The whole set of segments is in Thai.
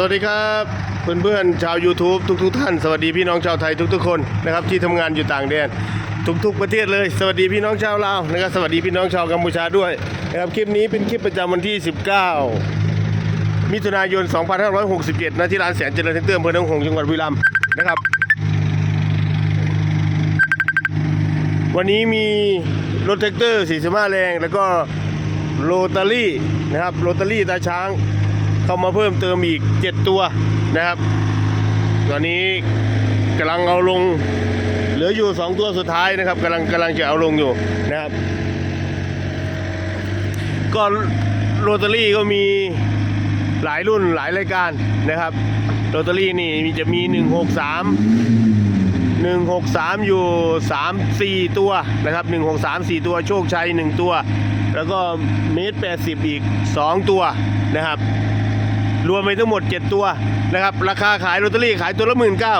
สวัสดีครับเพื่อนๆชาว YouTube ทุกๆท่าน สวัสดีพี่น้องชาวไทยทุก ๆ คนนะครับที่ทำงานอยู่ต่างแดนทุกๆประเทศเลย สวัสดีพี่น้องชาวลาวนะครับสวัสดีพี่น้องชาวกัมพูชาด้วยนะครับคลิปนี้เป็นคลิปประจำวันที่ 19 มิถุนายน 2567ณที่ร้านแสนเจริญเซ็นเตอร์อำเภอหนองหงจังหวัดบุรีรัมย์นะครับ วันนี้มีรถแท็กเตอร์45แรง แล้วก็โรตารี่นะครับโรตารี่ตาช้าง เข้ามาเพิ่มเติมอีก 7 ตัวนะครับ ตอนนี้กำลังเอาลง เหลืออยู่ 2 ตัวสุดท้ายนะครับกำลังกำลังจะเอาลงอยู่นะครับ ก็โรตารี่ก็มีหลายรุ่นหลายรายการนะครับโรตารี่นี่จะมี 163 163 อยู่ 3 4 ตัวนะครับ 163 4 ตัวโชคชัย 1 ตัว แล้วก็เมตร80 อีก 2 ตัวนะครับ รวมไปทั้งหมด 7 ตัวนะครับ ราคาขายลอตเตอรี่ขายตัวละหมื่นเก้า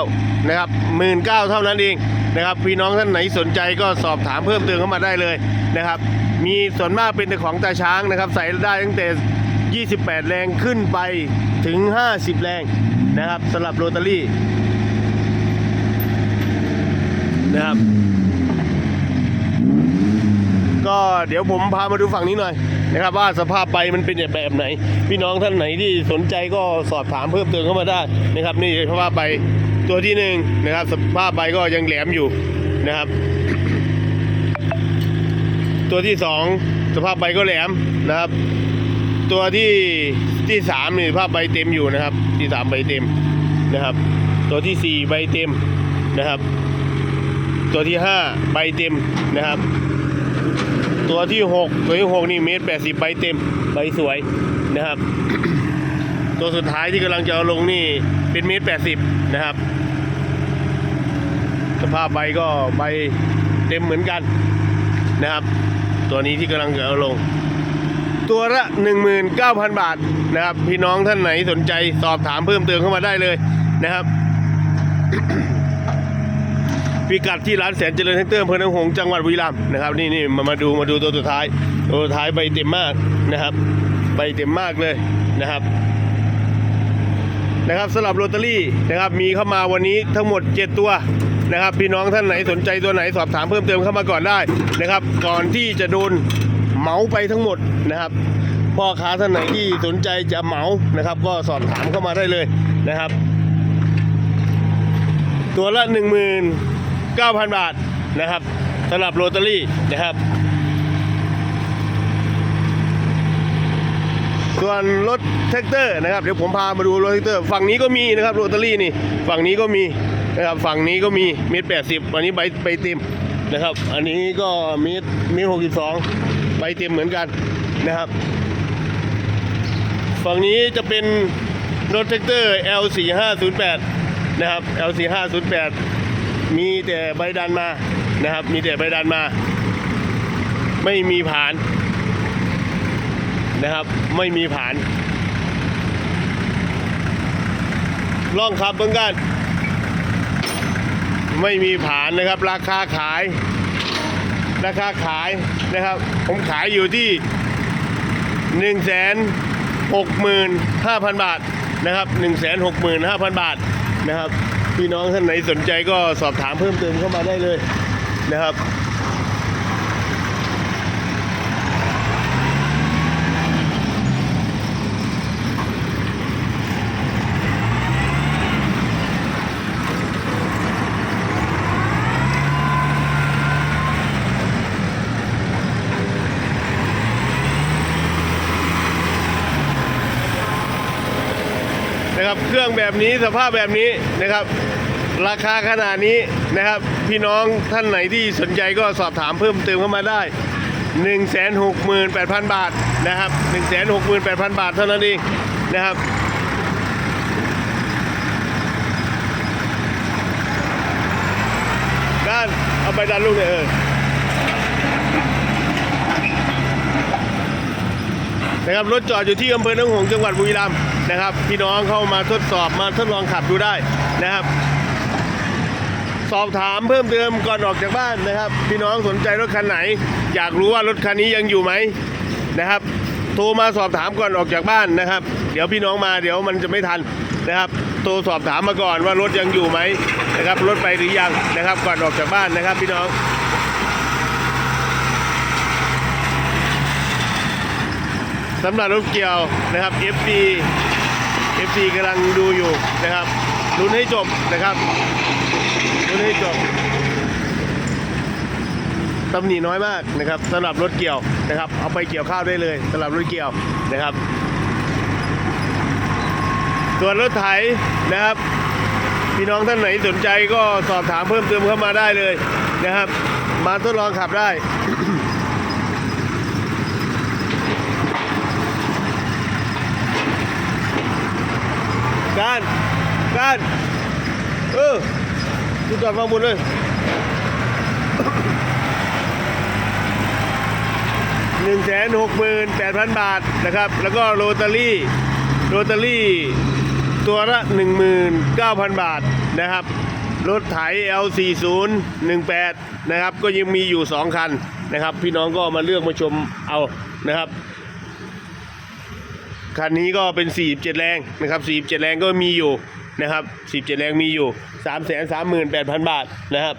นะครับหมื่นเก้าเท่านั้นเองนะครับ พี่น้องท่านไหนสนใจก็สอบถามเพิ่มเติมเข้ามาได้เลยนะครับ มีส่วนมากเป็นแต่ของตาช้างนะครับ ใส่ได้ตั้งแต่ 28 แรงขึ้นไปถึง 50 แรงนะครับสำหรับโรตารี่นะครับ ก็เดี๋ยวผมพามาดูฝั่งนี้หน่อยนะครับว่าสภาพใบมันเป็นแบบไหน พี่น้องท่านไหนที่สนใจก็สอบถามเพิ่มเติมเข้ามาได้นะครับ นี่สภาพใบตัวที่หนึ่งนะครับ สภาพใบก็ยังแหลมอยู่นะครับ ตัวที่สองสภาพใบก็แหลมนะครับ ตัวที่ที่สามนี่สภาพใบเต็มอยู่นะครับ ที่สามใบเต็มนะครับ ตัวที่สี่ใบเต็มนะครับ ตัวที่ห้าใบเต็มนะครับ ตัวที่หกตัวที่หกนี่เมตรแปดสิบใบเต็มใบสวยนะครับ ตัวสุดท้ายที่กำลังจะเอาลงนี่เป็นเมตรแปดสิบนะครับ สภาพใบก็ใบเต็มเหมือนกันนะครับ ตัวนี้ที่กำลังจะเอาลง ตัวละ 19,000 บาทนะครับ พี่น้องท่านไหนสนใจสอบถามเพิ่มเติมเข้ามาได้เลยนะครับ พิกัดที่ร้านแสนเจริญแท็กเตอร์อำเภอหนองหงส์จังหวัดบุรีรัมย์นะครับนี่นี่มามาดูมาดูตัวสุดท้าย ตัวสุดท้ายใบเต็มมากนะครับใบเต็มมากเลยนะครับนะครับสำหรับโรตารี่นะครับมีเข้ามาวันนี้ทั้งหมด 7 ตัวนะครับ พี่น้องท่านไหนสนใจตัวไหนสอบถามเพิ่มเติมเข้ามาก่อนได้นะครับ ก่อนที่จะโดนเหมาไปทั้งหมดนะครับพ่อค้าท่านไหนที่สนใจจะเหมานะครับ ก็สอบถามเข้ามาได้เลยนะครับ ตัวละ 9,000 บาทนะครับสำหรับโรตารี่นะครับ ส่วนรถแท็กเตอร์นะครับเดี๋ยวผมพามาดูรถแท็กเตอร์ฝั่งนี้ก็มีนะครับโรตารี่นี่ฝั่งนี้ก็มีนะครับฝั่งนี้ก็มีเมตรแปดสิบอันนี้ใบใบเต็มนะครับ อันนี้ก็เมตรเมตรหกสิบสองใบเต็มเหมือนกันนะครับ ฝั่งนี้จะเป็นรถแท็กเตอร์ L4508 นะครับ L4508 มีแต่ใบดันมานะครับ มีแต่ใบดันมา ไม่มีผานนะครับ ไม่มีผานล่องขับเบื้องกันไม่มีผานนะครับ ราคาขาย ราคาขายนะครับ ผมขายอยู่ที่1นึ่งแสนหกหมื่นห้าพันบาทนะครับ1นึ่งแสนหกหมื่นห้าพันบาทนะครับ พี่น้องท่านไหนสนใจก็สอบถามเพิ่มเติมเข้ามาได้เลยนะครับ นะครับ เครื่องแบบนี้สภาพแบบนี้นะครับ ราคาขนาดนี้นะครับ พี่น้องท่านไหนที่สนใจก็สอบถามเพิ่มเติมเข้ามาได้ 1 6 8 0 0 0 บาทนะครับ 1 6 8 0 0 0 บาทเท่านั้นเองนะครับด้านเอาไปดันลูกเนี่ยเออนะครับรถจอดอยู่ที่อำเภอหนองหงส์จังหวัดบุรีรัมย์ นะครับ พี่น้องเข้ามาทดสอบมาทดลองขับดูได้นะครับ สอบถามเพิ่มเติมก่อนออกจากบ้านนะครับ พี่น้องสนใจรถคันไหน อยากรู้ว่ารถคันนี้ยังอยู่ไหมนะครับโทรมาสอบถามก่อนออกจากบ้านนะครับ เดี๋ยวพี่น้องมาเดี๋ยวมันจะไม่ทันนะครับโทรสอบถามมาก่อนว่ารถยังอยู่ไหมนะครับรถไปหรือยังนะครับ ก่อนออกจากบ้านนะครับ พี่น้องสำหรับรถเกี่ยวนะครับ FD FD กำลังดูอยู่นะครับลุ้นให้จบนะครับลุ้นให้จบตำหนิน้อยมากนะครับสำหรับรถเกี่ยวนะครับ เอาไปเกี่ยวข้าวได้เลยสำหรับรถเกี่ยวนะครับส่วนรถไถนะครับ พี่น้องท่านไหนสนใจก็สอบถามเพิ่มเติมเข้ามาได้เลยนะครับ มาทดลองขับได้ การ การ เออดูจอดฟังบนเลยหนึ่งแสนหกหมื่นแปดพันบาทนะครับ แล้วก็โรตารี่ โรตารี่ ตัวละหนึ่งหมื่นเก้าพันบาทนะครับ รถไถ L4018 นะครับ ก็ยังมีอยู่2คันนะครับ พี่น้องก็มาเลือกมาชมเอานะครับคันนี้ก็เป็น 47 แรงนะครับ 47 แรงก็มีอยู่ นะครับ47แรงมีอยู่ 338,000 บาทนะครับ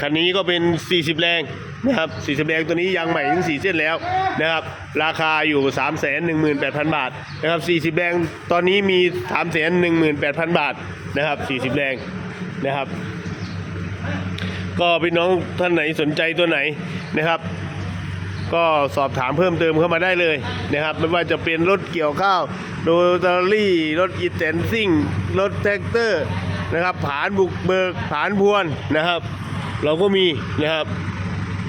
คันนี้ก็เป็น 40 แรงนะครับ 40 แรงตัวนี้ยางใหม่ถึง 4 เส้นแล้วนะครับ ราคาอยู่ 318,000 บาทนะครับ 40 แรงตอนนี้มี 318,000 บาทนะครับ 40 แรงนะครับ ก็พี่น้องท่านไหนสนใจตัวไหนนะครับ ก็สอบถามเพิ่มเติมเข้ามาได้เลยนะครับไม่ว่าจะเป็นรถเกี่ยวข้าวโรตารี่ รถอีแตนซิ่ง รถแท็กเตอร์นะครับผานบุกเบิกผานพวนนะครับ เราก็มีนะครับ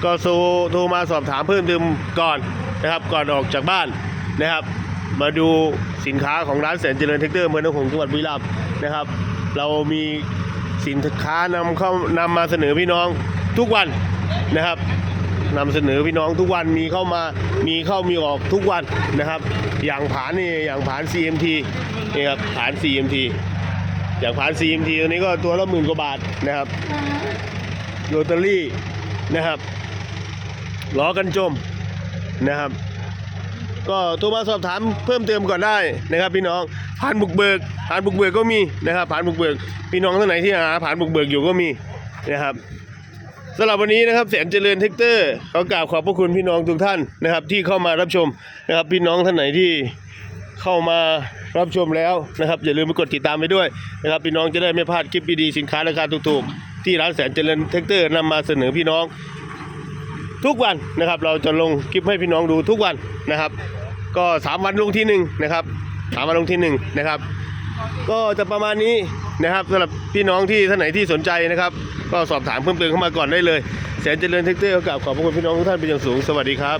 ก็โทรโทรมาสอบถามเพิ่มเติมก่อนนะครับ ก่อนออกจากบ้านนะครับ มาดูสินค้าของร้านแสนเจริญแท็กเตอร์เมืองนครจังหวัดบุรีรัมย์นะครับ เรามีสินค้านำเข้านำมาเสนอพี่น้องทุกวันนะครับ นำเสนอพี่น้องทุกวันมีเข้ามามีเข้ามีออกทุกวันนะครับ อย่างผานนี่อย่างผาน CMT นี่ครับผาน CMT อย่างผาน CMT ตัวนี้ก็ตัวละหมื่นกว่าบาทนะครับโรตารี่นะครับล้อกันจมนะครับ ก็โทรมาสอบถามเพิ่มเติมก่อนได้นะครับ พี่น้องผ่านบุกเบิกผ่านบุกเบิกก็มีนะครับผ่านบุกเบิก พี่น้องท่านไหนที่หาผ่านบุกเบิกอยู่ก็มีนะครับ สำหรับวันนี้นะครับแสนเจริญเทคเตอร์ขอกราบขอบพระคุณพี่น้องทุกท่านนะครับ ที่เข้ามารับชมนะครับพี่น้องท่านไหนที่เข้ามารับชมแล้วนะครับ อย่าลืมไปกดติดตามไปด้วยนะครับพี่น้องจะได้ไม่พลาดคลิปดีๆสินค้าราคาถูกๆที่ร้านแสนเจริญเทคเตอร์นำมาเสนอพี่น้อง ทุกวันนะครับ เราจะลงคลิปให้พี่น้องดูทุกวันนะครับ ก็สามวันลงที่หนึ่งนะครับสามวันลงที่หนึ่งนะครับ ก็จะประมาณนี้ นะครับสำหรับพี่น้องที่ท่านไหนที่สนใจนะครับ ก็สอบถามเพิ่มเติมเข้ามาก่อนได้เลยแสนเจริญเทคเตอร์ขอกราบขอบพระคุณพี่น้องทุกท่านเป็นอย่างสูงสวัสดีครับ